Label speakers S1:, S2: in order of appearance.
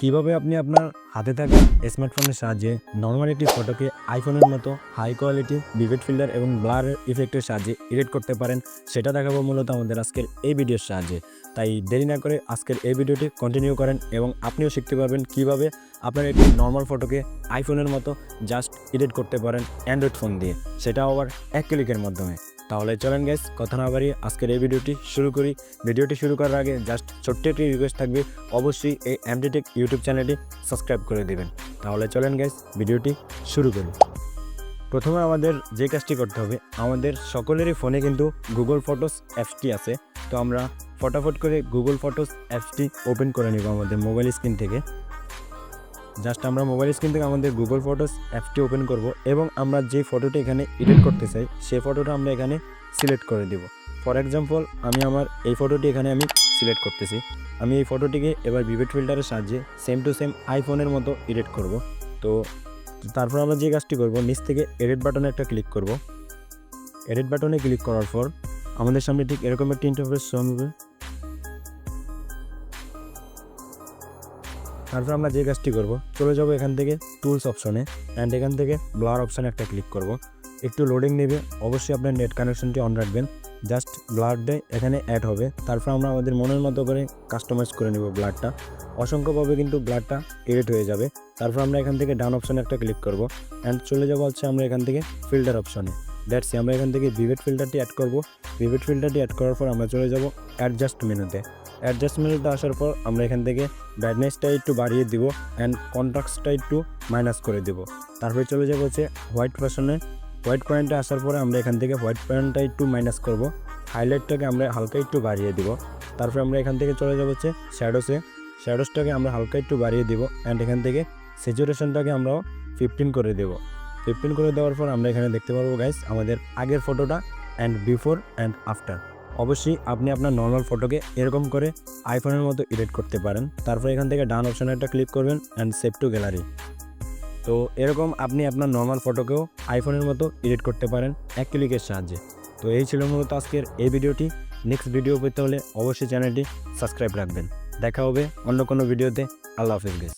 S1: কীভাবে আপনি আপনার হাতে থাকা স্মার্টফোনের সাহায্যে নর্মাল একটি ফটোকে আইফোনের মতো হাই কোয়ালিটি ভিভিড ফিল্টার এবং ব্লার ইফেক্টের সাহায্যে এডিট করতে পারেন, সেটা দেখাবো মূলত আমাদের আজকের এই ভিডিওর সাহায্যে। তাই দেরি না করে আজকের এই ভিডিওটি কন্টিনিউ করেন এবং আপনিও শিখতে পারবেন কীভাবে আপনার একটি নর্মাল ফটোকে আইফোনের মতো জাস্ট এডিট করতে পারেন অ্যান্ড্রয়েড ফোন দিয়ে সেটা আবার এক ক্লিকের মাধ্যমে। তাহলে চলেন গ্যাস কথা না বাড়িয়ে আজকের এই ভিডিওটি শুরু করি। ভিডিওটি শুরু করার আগে জাস্ট ছোট্ট একটি রিকোয়েস্ট থাকবে, অবশ্যই এই এমডিটেক ইউটিউব চ্যানেলটি সাবস্ক্রাইব করে দেবেন। তাহলে চলেন গ্যাস ভিডিওটি শুরু করি। প্রথমে আমাদের যে কাজটি করতে হবে, আমাদের সকলেরই ফোনে কিন্তু গুগল ফটোস অ্যাপসটি আছে। তো আমরা ফটাফট করে গুগল ফটোস অ্যাপসটি ওপেন করে নেব আমাদের মোবাইল স্ক্রিন থেকে। জাস্ট আমরা মোবাইল স্ক্রিন থেকে আমাদের গুগল ফটোস অ্যাপটি ওপেন করব এবং আমরা যে ফটোটি এখানে এডিট করতে চাই সেই ফটোটা আমরা এখানে সিলেক্ট করে দেব। ফর এক্সাম্পল আমি আমার এই ফটোটি এখানে আমি সিলেক্ট করতেছি। আমি এই ফটোটিকে এবার ভিভিড ফিল্টারের সাহায্যে সেম টু সেম আইফোনের মতো এডিট করব। তো তারপর আমরা যে কাজটি করব, নিচ থেকে এডিট বাটনে একটা ক্লিক করব। এডিট বাটনে ক্লিক করার পর আমাদের সামনে ঠিক এরকম একটি ইন্টারফেস হবে। তারপর আমরা যে কাজটি করব, চলে যাব এখান থেকে টুলস অপশনে অ্যান্ড এখান থেকে ব্লার অপশানে একটা ক্লিক করব। একটু লোডিং নেবে, অবশ্যই আপনার নেট কানেকশনটি অন রাখবেন। জাস্ট ব্লাডে এখানে অ্যাড হবে। তারপর আমরা আমাদের মনের মতো করে কাস্টমাইজ করে নেব ব্লাডটা অসংখ্যভাবে কিন্তু ব্লাডটা এডিট হয়ে যাবে। তারপর আমরা এখান থেকে ডান অপশানে একটা ক্লিক করব। অ্যান্ড চলে যাব হচ্ছে আমরা এখান থেকে ফিল্টার অপশনে দ্যাটসি আমরা এখান থেকে ভিভেট ফিল্টারটি অ্যাড করব। ভিভেট ফিল্টারটি অ্যাড করার পর আমরা চলে যাব অ্যাডজাস্ট মেনুতে অ্যাডজাস্ট মেনুতে আসার পর আমরা এখান থেকে ব্রাইটনেসটা একটু বাড়িয়ে দিব অ্যান্ড কন্ট্রাক্টসটা একটু মাইনাস করে দিব। তারপরে চলে যাব হচ্ছে হোয়াইট পার্সনে হোয়াইট পয়েন্টে আসার পরে আমরা এখান থেকে হোয়াইট পয়েন্টটা একটু মাইনাস করব। হাইলাইটটাকে আমরা হালকা একটু বাড়িয়ে দিব। তারপরে আমরা এখান থেকে চলে যাব হচ্ছে শ্যাডোসে শ্যাডোসটাকে আমরা হালকা একটু বাড়িয়ে দিব অ্যান্ড এখান থেকে স্যাচুরেশনটাকে আমরা ফিফটিন করে দেব। ফিফটিন করে দেওয়ার পর আমরা এখানে দেখতে পারব গাইস আমাদের আগের ফটোটা অ্যান্ড বিফোর অ্যান্ড আফটার অবশ্যই আপনি আপনার নর্মাল ফটোকে এরকম করে আইফোনের মতো এডিট করতে পারেন। তারপর এখান থেকে ডান অপশানে একটা ক্লিক করবেন অ্যান্ড সেভ টু গ্যালারি তো এরকম আপনি আপনার নর্মাল ফটোকেও আইফোনের মতো এডিট করতে পারেন এক ক্লিকের সাহায্যে। তো এই ছিল মূলত আজকের এই ভিডিওটি। নেক্সট ভিডিও পেতে হলে অবশ্যই চ্যানেলটি সাবস্ক্রাইব রাখবেন। দেখা হবে অন্য কোনো ভিডিওতে আল্লাহ হাফিজ